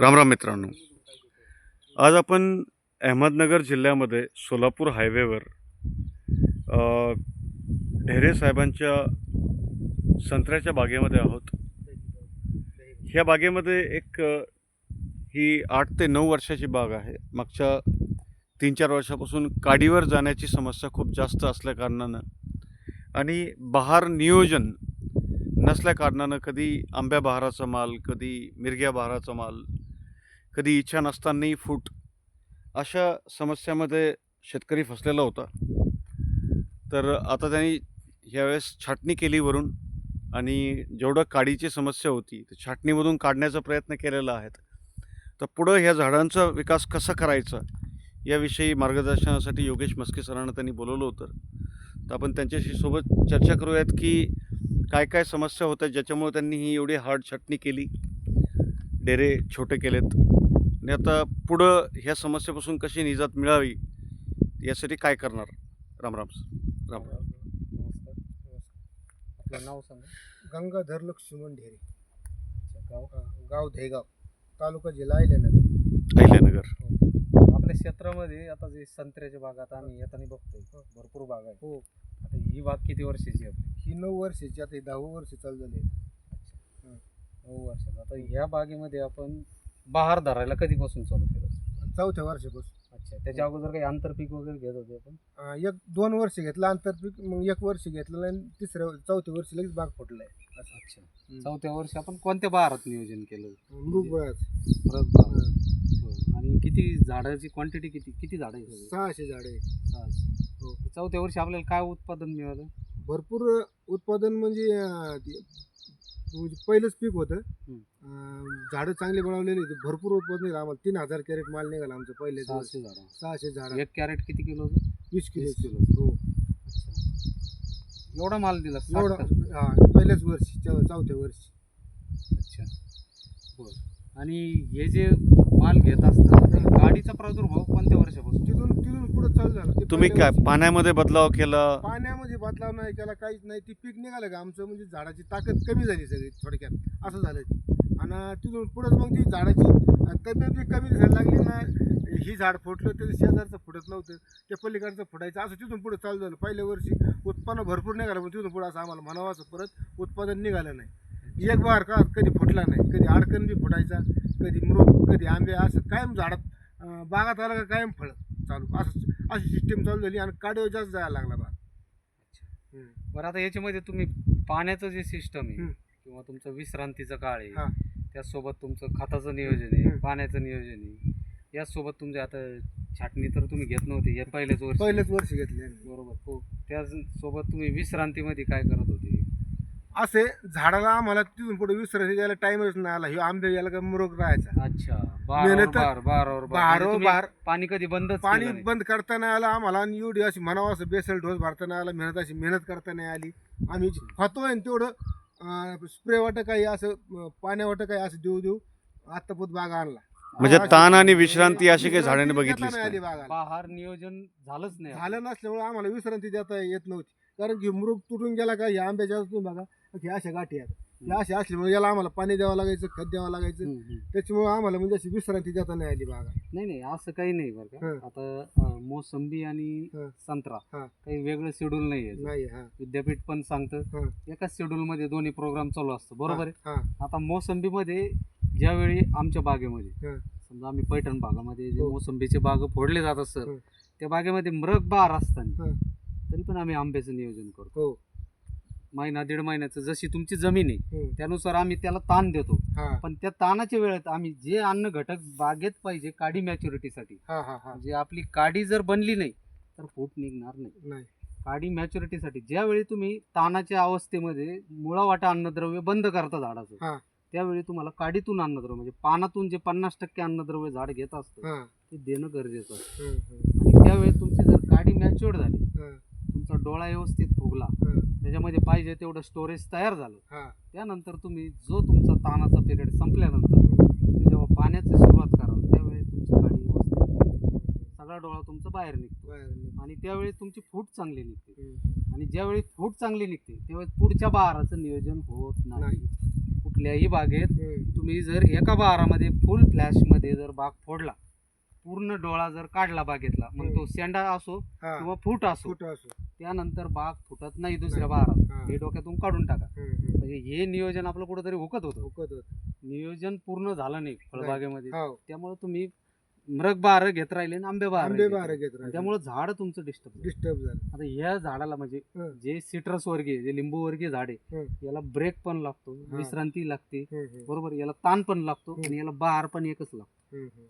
रामराम मित्रांनो. आज आपण अहमदनगर जिल्ह्यामध्ये सोलापूर हायवेवर ढेरे साहेबांच्या संत्र्याच्या बागेमध्ये आहोत. ह्या बागेमध्ये एक ही आठ ते नऊ वर्षाची बाग आहे. मागच्या तीन चार वर्षापासून काडीवर जाण्याची समस्या खूप जास्त असल्याकारणानं आणि बहार नियोजन नसल्याकारणानं कधी आंब्या बहाराचा माल कधी मिरग्या बहाराचा माल कधी इच्छा नसतानाही फूट अशा समस्यामध्ये शेतकरी फसलेला होता. तर आता त्यांनी ह्यावेळेस छाटणी केली वरून आणि जेवढं काडीची समस्या होती ते छाटणीमधून काढण्याचा प्रयत्न केलेला आहे तर पुढं ह्या झाडांचा विकास कसा करायचा याविषयी मार्गदर्शनासाठी योगेश मस्के सरांना त्यांनी बोलवलं होतं. तर आपण त्यांच्याशी सोबत चर्चा करूयात की काय काय समस्या होत्या ज्याच्यामुळे त्यांनी ही एवढी हार्ड छाटणी केली. डेरे छोटे केलेत. आणि आता पुढं ह्या समस्येपासून कशी निजात मिळावी यासाठी काय करणार? रामराम राम नमस्कार. आपलं नाव सांगा. गंगाधर लक्ष्मण ढेरे. अच्छा, गाव? गाव धेगाव तालुका जिल्हा अहिल्यानगर. अहिल्यानगर. आपल्या क्षेत्रामध्ये आता जे संत्र्याच्या बागात आम्ही येताना बघतोय भरपूर बाग आहे. हो. आता ही बाग किती वर्षाची आहे आपली? ही नऊ वर्षाची आता ही दहावं वर्ष चालू झाले नऊ वर्षात. आता ह्या बागेमध्ये आपण बहार धरायला कधीपासून चालू केलं चौथ्या वर्षापासून अच्छा त्याच्या अगोदर काही आंतरपीक वगैरे घेत होते आपण अं, एक दोन वर्ष घेतलं आंतरपीक मग एक वर्ष घेतलं आणि तिसऱ्या चौथ्या वर्षी लगेच बाग फुटलाय अच्छा चौथ्या वर्षी आपण कोणत्या बहारात नियोजन केलं मृग बळाच परत बहार. बरं. आणि किती झाडाची क्वांटिटी किती किती झाडं आहे सगळी? सहाशे झाडे सहाशे. हो. चौथ्या वर्षी आपल्याला काय उत्पादन मिळालं भरपूर उत्पादन म्हणजे अं, ते- म्हणजे पहिलंच पीक होतं हम्म. झाडं चांगली बनवलेली होती भरपूर उत्पादन निघालं आम्हाला तीन हजार कॅरेट माल निघाला आमचं वर्षी सहाशे झाडं. सहाशे झाड. एक कॅरेट किती किलो? वीस किलो वीस किलो. हो. एवढा माल दिला साठ एवढं टन. हा पहिल्याच वर्षी चौ- चौथ्या वर्षी. अच्छा. बर. आणि हे जे माल घेत असतात गाडीचा प्रादुर्भाव कोणत्या वर्षापासून? तिथून तिथून पुढे चालू झालं. ते तुम्ही काय. पाण्यामध्ये बदलाव केला? पाण्यामध्ये बदलाव नाही केला काहीच नाही. ती पीक निघालं का? आमचं म्हणजे झाडाची ताकद कमी झाली सगळी थोडक्यात. असं झालं ते. आणि तिथून पुढेच मग ती झाडाची तब्येत बी कमी दिसायला लागली ना. ही झाड फुटलं तर शेजारचं फुटत नव्हतं. ते पलीकडचं फुटायचं. असं तिथून पुढे चालू झालं. पहिल्या वर्षी उत्पन्न भरपूर निघालं पण तिथून पुढे असं आम्हाला म्हणावं असं परत उत्पादन निघालं नाही. एक बार का कधी फुटला नाही. कधी अडकण बी फुटायचा कधी मृग कधी आंबे असं कायम झाडात बागात आलं का कायम फळ चालू असं अशी सिस्टीम चालू झाली आणि काढीवर जास्त जायला लागला बाग हम्म. बरं आता याच्यामध्ये तुम्ही पाण्याचं जे सिस्टम आहे हम्म. किंवा तुमचं विश्रांतीचं काळ हा. आहे त्याचसोबत तुमचं खताचं नियोजन आहे हम्म. पाण्याचं नियोजन आहे याचसोबत तुमचे आता छाटणी तर तुम्ही घेत नव्हते हे पहिल्याच वर्षी पहिलेच वर्ष घेतले बरोबर हो त्याचसोबत तुम्ही विश्रांतीमध्ये काय करत होते असे झाडाला आम्हाला तिथून पुढे विसरायचे त्याला टाइमच नाही आला. ह्यो आंबे याला का मुरग राहायचा. अच्छा. मेहनत- बार बार म्हणजे बार. पाणी कधी बंद पाणी बंद करता नाही आलं आम्हाला आणि एवढी अशी म्हणावं असं बेसल डोस भरता नाही आला मेहनत अशी मेहनत करता नाही आली. आम्ही खातोय आणि तेवढं स्प्रे वाटं काही असं अं, पाण्या वाटं काही असं देऊ देऊ आत्तापूत बाग आणला. म्हणजे ताण आणि विश्रांती अशी काही झाडाने विश्रांती बघितलीच देता नाही. आली नाही. बागाला बहार नियोजन झालंच नाही. झालं नसल्यामुळे आम्हाला विश्रांती देता येत नव्हती. कारण की मृग तुटून गेला का या आंब्याच्या तुम्ही बघा. की अशा गाठी आहेत अशा असल्यामुळे याला आम्हाला पाणी द्यावं लागायचं खत द्यावं लागायचं हम्म, हम्म. त्याच्यामुळे आम्हाला म्हणजे अशी विश्रांती देता नाही आली बागा नाही नाही असं काही नाही बरं का हं. आता अं, मोसंबी आणि हं. संत्रा हं. काही वेगळं शेड्यूल नाही आहे नाही हा विद्यापीठ पण सांगतं हं. एकाच शेड्यूल मध्ये दोन्ही प्रोग्राम चालू असतं बरोबर आहे हा आता मोसंबीमध्ये ज्यावेळी आमच्या बागेमध्ये हं. समजा आम्ही पैठण भागामध्ये जे हो. मोसंबीचे बाग फोडले जातात सर हं. त्या बागेमध्ये मृग बार असताना हं. तरी पण आम्ही आंब्याचं नियोजन करतो हो महिना दीड महिन्याचं जशी तुमची जमीन आहे. त्यानुसार आम्ही त्याला ताण देतो. पण त्या ताणाच्या वेळेत आम्ही जे अन्न घटक बागेत पाहिजे काडी मॅच्युरिटीसाठी हा हा हा. म्हणजे आपली काडी जर बनली नाही तर फूट निघणार नाही. काडी मॅच्युरिटीसाठी ज्यावेळी तुम्ही ताणाच्या अवस्थेमध्ये मुळावाटा अन्नद्रव्य बंद करता. झाडाचं त्यावेळी तुम्हाला काडीतून अन्नद्रव्य म्हणजे पानातून जे पन्नास टक्के अन्नद्रव्य झाड घेत असतं ते देणं गरजेचं असतं. आणि त्यावेळी तुमची जर काडी मॅच्युअर्ड झाली तुमचा डोळा व्यवस्थित फुगला त्याच्यामध्ये पाहिजे तेवढं स्टोरेज तयार झालं. त्यानंतर तुम्ही जो तुमचा ताणाचा पिरियड संपल्यानंतर तुम्ही जेव्हा पाण्याची सुरुवात कराल त्यावेळी तुमची गाडी व्यवस्थित सगळा डोळा तुमचा बाहेर निघतो. आणि त्यावेळी तुमची फूट चांगली निघते. आणि ज्यावेळी फूट चांगली निघते त्यावेळी पुढच्या बहाराचं नियोजन होत नाही. नाही. कुठं कुठल्याही बागेत. तुम्ही जर एका बहारामध्ये फुल फ्लॅशमध्ये जर बाग फोडला पूर्ण डोळा जर काढला बागेतला मग तो शेंडा असो किंवा फूट असो. त्यानंतर बाग फुटत नाही दुसऱ्या. बहारात हा. हे डोक्यातून काढून टाका हम्म. म्हणजे हे नियोजन आपलं कुठेतरी हुकत होतं हुकत होत. नियोजन पूर्ण झालं नाही फळबागेमध्ये हो त्यामुळे तुम्ही मृग बहार घेत राहिले आणि आंबे बहार आंबे बहार घेत राहिले. त्यामुळे झाड तुमचं डिस्टर्ब डिस्टर्ब झालं आता या झाडाला म्हणजे हं. जे सिट्रस वर्गीय जे लिंबू वर्गीय झाड आहे हं. याला ब्रेक पण लागतो हा. विश्रांती लागते हम्म, हम्म. बरोबर याला ताण पण लागतो हं. आणि याला बहार पण एकच लागतो हम्म, हम्म.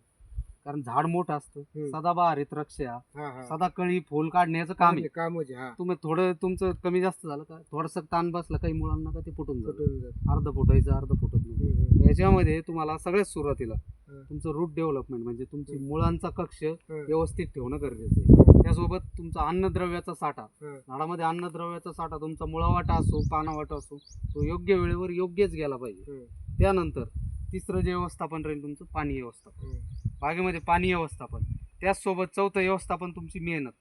कारण झाड मोठं असतं हं. सदाबहार रक्ष हा हा सदा कळी फुल काढण्याचं काम आहे हा तुम्ही थोडं तुमचं कमी जास्त झालं का थोडस ताण बसलं काही मुलांना का ते फुटून जातं कुठून जात. अर्ध फुटायचं अर्ध फुटत नाही हम्म, हम्म. याच्यामध्ये तुम्हाला सगळ्यात सुरुवातीला हं. तुमचं रूट डेव्हलपमेंट म्हणजे तुमची. मुळांचा कक्ष. व्यवस्थित ठेवणं गरजेचं आहे त्यासोबत तुमचा अन्नद्रव्याचा साठा हं. झाडामध्ये अन्नद्रव्याचा साठा तुमचा मुळावाटा असो पानावाटा असो तो योग्य वेळेवर योग्यच गेला पाहिजे हम्म, त्यानंतर तिसरं जे व्यवस्थापन राहील तुमचं पाणी व्यवस्थापन हम्म, बागेमध्ये पाणी व्यवस्थापन. त्याचसोबत चौथं व्यवस्थापन तुमची मेहनत.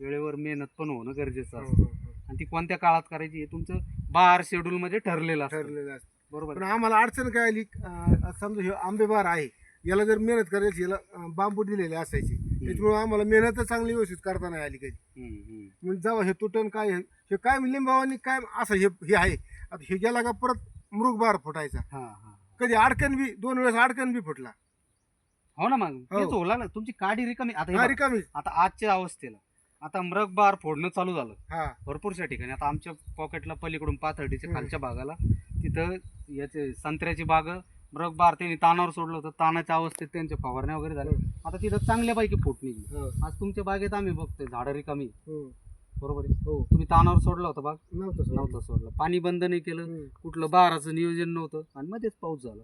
वेळेवर मेहनत पण होणं गरजेचं असतं. हम्म, हम्म. आणि ती कोणत्या काळात करायची हे तुमचं बार शेड्यूल मध्ये ठरलेलं असतं. ठरलेलं असतं. बरोबर. पण? आम्हाला अडचण काय आली? अं, समजा हे आंबेबार आहे याला जर मेहनत करायची याला अं, बांबू दिलेले असायचे त्याच्यामुळे आम्हाला मेहनत चांगली व्यवस्थित करता नाही आली कधी. हम्म, हम्म. म्हणजे जेव्हा हे तुटन काय हे हे काय लिंबावानी काय असं हे हे आहे? आता हे गेला का परत मृगबार फुटायचा. हा हा. कधी अडकण बी दोन वेळेस अडकण बी फुटला. हो ना मग हो. तेच ना तुमची काडी रिकामी. आता हे हा बघा, रिकामी. आता आजच्या अवस्थेला. आता मृग बार फोडणं चालू झालं. हा. भरपूरशा ठिकाणी. आता आमच्या पॉकेटला पलीकडून पाथर्डीच्या हम्म. खालच्या भागाला. तिथं याचे संत्र्याची बाग मृग बार त्यांनी तानावर सोडलं होतं. तानाच्या अवस्थेत त्यांच्या फवारण्या वगैरे झाल्या. आता तिथं चांगल्यापैकी फूट निघली. हो. आज तुमच्या बागेत आम्ही बघतोय झाडं रिकामी. हम्म. बरोबर आहे हो तुम्ही तानावर सोडला होता बाग नव्हतं सोडलं. नव्हतं सोडलं पाणी बंद नाही केलं. कुठलं बहाराचं नियोजन नव्हतं आणि मध्येच पाऊस झाला.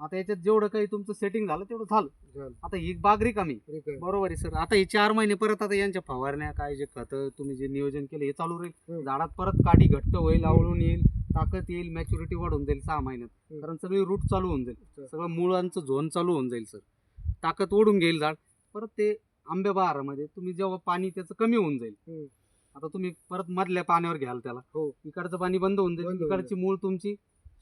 आता याच्यात जेवढं काही तुमचं सेटिंग झालं तेवढं झालं. आता ही बाग रिकामी. बरोबर आहे सर आता हे चार महिने परत आता यांच्या फवारण्या काय जे खतं तुम्ही जे नियोजन केलं हे चालू राहील. झाडात परत काडी घट्ट होईल आवळून येईल ताकद येईल मॅच्युरिटी वाढून जाईल सहा महिन्यात. कारण सगळी रूट चालू होऊन जाईल. सगळं मुळांचं झोन चालू होऊन जाईल सर ताकद ओढून घेईल झाड परत ते आंबे बहारामध्ये तुम्ही जेव्हा पाणी त्याचं कमी होऊन जाईल. आता तुम्ही परत मधल्या पाण्यावर घ्याल त्याला हो. इकडचं पाणी बंद होऊन जाईल होऊन इकडची मूळ तुमची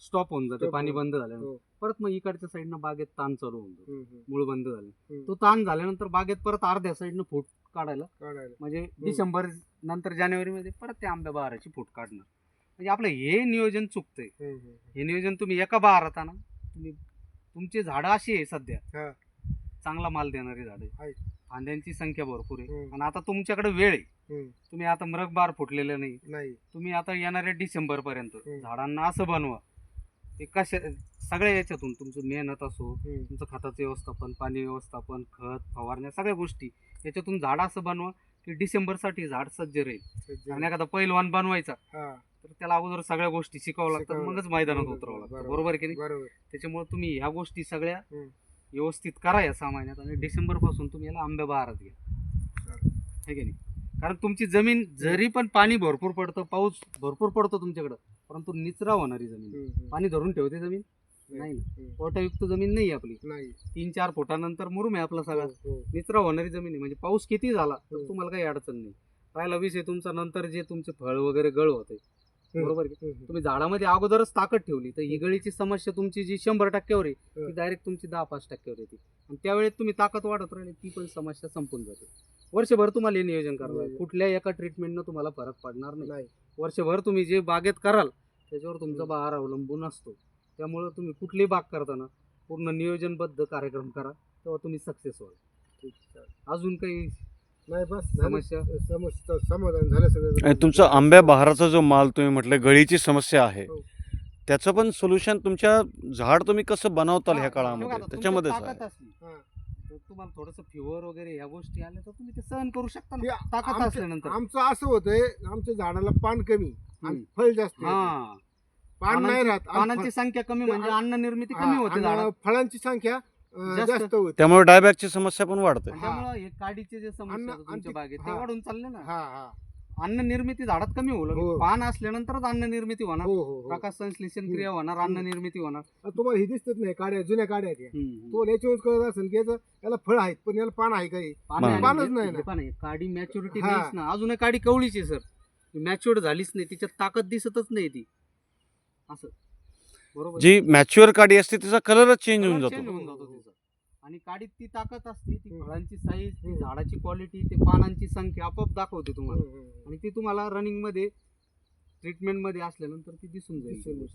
स्टॉप होऊन जाते Stop पाणी होऊन. बंद झाल्यानंतर हो. परत मग इकडच्या साईडनं बागेत ताण चालू होऊन हम्म. हम्म. मूळ बंद झाले हम्म. तो ताण झाल्यानंतर बागेत परत अर्ध्या साईडनं फूट काढायला काढायला म्हणजे डिसेंबर नंतर जानेवारीमध्ये परत ते आंब्या बहाराची फूट काढणार म्हणजे आपलं हे नियोजन चुकतंय हम्म. हम्म. हे नियोजन तुम्ही एका बहारात आणा तुम्ही तुमची झाडं अशी आहे सध्या हा. चांगला माल देणारी झाडं. आहे फांद्यांची संख्या भरपूर आहे हम्म. आणि आता तुमच्याकडे वेळ आहे हम्म. तुम्ही आता मृग बार फुटलेलं नाही नाही तुम्ही आता येणाऱ्या डिसेंबर पर्यंत हम्म. झाडांना असं बनवा ते कशा सगळ्या याच्यातून तुमचं मेहनत असो हम्म. तुमचं खताचं व्यवस्थापन पाणी व्यवस्थापन खत फवारण्या सगळ्या गोष्टी याच्यातून झाड असं बनवा की डिसेंबरसाठी झाड सज्ज राहील आणि एखादा पैलवान बनवायचा हा तर त्याला अगोदर सगळ्या गोष्टी शिकावं लागतात शिकावं मगच मैदानात उतरावं लागतं बरोबर. बरोबर आहे की नाही बरोबर त्याच्यामुळे तुम्ही ह्या गोष्टी सगळ्या हम्म. व्यवस्थित करा या सहा महिन्यात आणि डिसेंबरपासून तुम्ही याला आंब्या बहारात घ्या. हे की नाही? कारण तुमची जमीन जरी पण पाणी भरपूर पडतं पाऊस भरपूर पडतो तुमच्याकडं परंतु निचरा होणारी जमीन. आहे. पाणी धरून ठेवते जमीन? नाही. ना. जमीन नाही आपली. नाही. तीन चार फुटानंतर मुरुम आहे आपला सगळा. हो, हो. निचरा होणारी जमीन आहे. म्हणजे पाऊस किती झाला तर हम्म. तुम्हाला काही अडचण नाही. राहिला विषय तुमचा नंतर जे तुमचे फळ वगैरे गळ होते बरोबर आहे की? हम्म. तुम्ही झाडामध्ये अगोदरच ताकद ठेवली तर ही गळीची समस्या तुमची जी शंभर टक्क्यावर आहे ती. डायरेक्ट तुमची दहा पाच टक्क्यावर येते आणि त्यावेळेस तुम्ही ताकद वाढत राहिली ती पण समस्या संपून जाते वर्षभर तुम्हाला हे नियोजन करावं लागेल. कुठल्या एका ट्रीटमेंटनं तुम्हाला फरक पडणार नाही नाही वर्षभर तुम्ही जे बागेत कराल त्याच्यावर तुमचा. बहार अवलंबून असतो त्यामुळे तुम्ही कुठलीही बाग करताना पूर्ण नियोजनबद्ध कार्यक्रम करा तेव्हा तुम्ही सक्सेस व्हाल. अजून काही नाही बस. समस्या? समस्या समाधान झालं सगळं. आणि तुमचा आंब्या बहाराचा जो माल तुम्ही म्हटलं गळीची समस्या आहे हो. त्याचं पण सोल्युशन तुमच्या झाड तुम्ही कसं बनवताल ह्या बघा काळामध्ये? आता त्याच्यामध्येच तुमच्यात आहे. ताकद असली. हा. तर तुम्हाला थोडस फिवर वगैरे ह्या गोष्टी आल्या तर तुम्ही ते सहन करू शकता ते ना ताकद आमचं- असल्यानंतर. आमचं असं होतंय आमच्या झाडाला पान कमी आणि हम्म. फळ जास्त येतं. हा. पान नाही पानांची- राहत आणि पानांची संख्या कमी म्हणजे अन्न निर्मिती फळ- कमी हा, होते आणि झाडात. फळांची संख्या अं, जास्त. जास्त होते त्यामुळे डायबॅकची समस्या पण वाढते हा. त्यामुळे हे काडीचे जे अन्न- आणि ते- बागेत ते हा. वाढून चालले ना हा हा अन्न निर्मिती झाडात कमी होऊ लागली हो. पान असल्यानंतरच अन्न निर्मिती होणार हो हो हो प्रकाश संश्लेषण क्रिया होणार अन्न निर्मिती होणार आता तुम्हाला हे दिसतच नाही काड्या जुन्या काड्या आहेत या. हम्म. तो याच्यावर कळत असेल की याचं याला फळ आहेत पण याला पान आहे काही पान पान- आहे. पानच नाही ना. काडी मॅच्युरिटी हा. नाहीच ना अजूनही काडी कवळीची सर मॅच्युअर्ड झालीच नाही तिच्यात ताकद दिसतच नाही ती असं बरोबर जी मॅच्युअर काडी असते तिचा कलरच चेंज होऊन Colour जातो. होऊन जातो तिचा. आणि काडीत ती ताकद असते ती. फळांची साईज ती. झाडाची क्वालिटी ते पानांची संख्या आपोआप दाखवते तुम्हाला. आणि ती तुम्हाला रनिंगमध्ये ट्रीटमेंटमध्ये असल्यानंतर ती दिसून जाईल. दिसून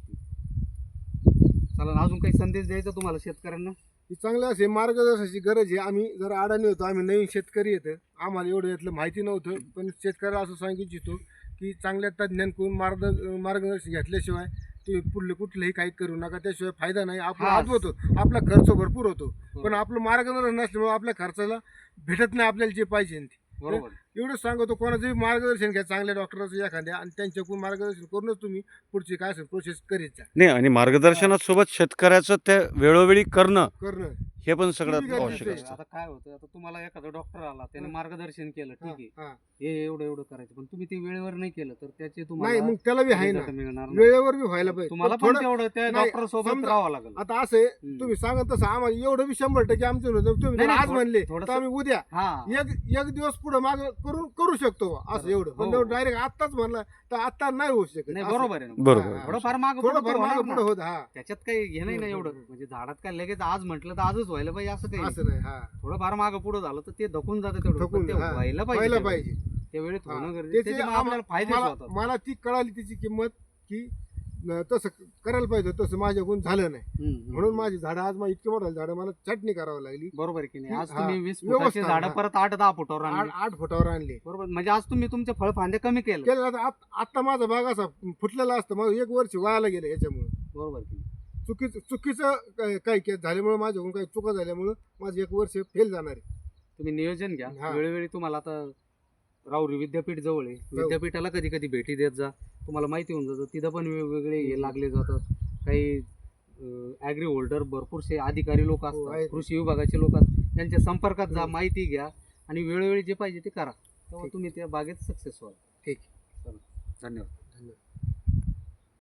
चला अजून काही संदेश द्यायचा तुम्हाला शेतकऱ्यांना? ही चांगलं असे मार्गदर्शनाची गरज आहे. आम्ही जरा अडाणी होतो आम्ही नवीन शेतकरी येतं. आम्हाला एवढं यातलं माहिती नव्हतं. पण शेतकऱ्याला असं सांगू इच्छितो की चांगल्या तज्ज्ञांकडून मार्ग मार्गदर्शन घेतल्याशिवाय ते पुढले कुठलंही काही करू नका त्याशिवाय फायदा नाही. आपला हा. आज होतो आपला खर्च भरपूर होतो. पण आपलं मार्गदर्शन नसल्यामुळे आपल्या खर्चाला भेटत नाही आपल्याला जे पाहिजे ते. बरोबर. एवढंच सांगतो कोणाचंही मार्गदर्शन घ्या चांगल्या डॉक्टराचं एखाद्या आणि त्यांच्याकडून मार्गदर्शन करूनच तुम्ही पुढची काय असेल प्रोसेस करीत जा. नाही आणि मार्गदर्शनासोबत शेतकऱ्याचं त्या वेळोवेळी करणं करणं. हे पण सगळ्यात आवश्यक. असतं. आता काय होतं आता तुम्हाला एखादा डॉक्टर आला त्याने हा. मार्गदर्शन केलं ठीक आहे. हा, एवढं एवढं करायचं पण तुम्ही ते वेळेवर नाही केलं तर त्याचे नाही तुम्हाला मग त्याला बी आहे ना. result मिळणार नाही. वेळेवर बी व्हायला पाहिजे. तुम्हाला पण पण थोडं- तेवढं त्या नाही, डॉक्टर सोबत समजा- राहावं लागेल. आता असं आहे हम्म. तुम्ही सांगत तसं आम्हाला एवढं बी शंभर टक्के आमचं होतं. तुम्ही नाही, जर आज थोडं- म्हणले थोडंसं- तर आम्ही उद्या हा. एक एक दिवस पुढे माग करून करू शकतो असं. एवढं हो. डायरेक्ट आत्ताच म्हणलं तर आत्ता नाही होऊ शकत नाही असं. बरोबर आहे ना बरोबर हा, आहे. थोडंफार माग थोडंफार मागे पुढे होत हा त्याच्यात काही हे नाही एवढं म्हणजे झाडात काय लगेच आज म्हटलं तर आजच व्हायला पाहिजे असं काही असं नाही हा थोडंफार मागं पुढं झालं तर ते धकून जातं तेवढं ते हा. व्हायला पाहिजे व्हायला. पाहिजे त्या वेळेत हा. होणं गरजेचं त्याचे त्याच्यामुळे आपल्याला फायदेच मला होतात मला ती कळाली त्याची किंमत की न, तसं करायला पाहिजे होतं, तसं माझ्याकडून झालं नाही. म्हणून माझी झाडं आज माझी इतकी मोठा झाडं मला चटणी करावं लागली बरोबर आहे की नाही आज हा. तुम्ही वीस व्यवस्था, फुटाची झाडं. परत आठ दहा फुटावर आठ आणली आठ फुटावर आणली बरोबर म्हणजे आज तुम्ही तुमचे फळ फांदे कमी केलं केलं आता आत- आता माझा भाग असा फुटलेला असतं माझं एक वर्ष वायाला गेलं याच्यामुळे बरोबर की नाही? चुकीचं चुकीचं काय- काही केस झाल्यामुळे माझ्याकडून काही चुका झाल्यामुळं माझं एक वर्ष फेल जाणार आहे तुम्ही नियोजन घ्या हा. वेळोवेळी तुम्हाला आता राऊरी विद्यापीठ जवळ आहे. विद्यापीठाला कधी कधी भेटी देत जा. तुम्हाला माहिती होऊन जातं तिथं पण वेगवेगळे हे लागले जातात. काही ॲग्री होल्डर भरपूरसे अधिकारी लोक हो, असतात. आहेत. कृषी विभागाचे लोक असतात. त्यांच्या संपर्कात जा हो. माहिती घ्या आणि वेळोवेळी जे पाहिजे ते करा. तेव्हा. तुम्ही त्या बागेत सक्सेस व्हाल. ठीक. धन्यवाद.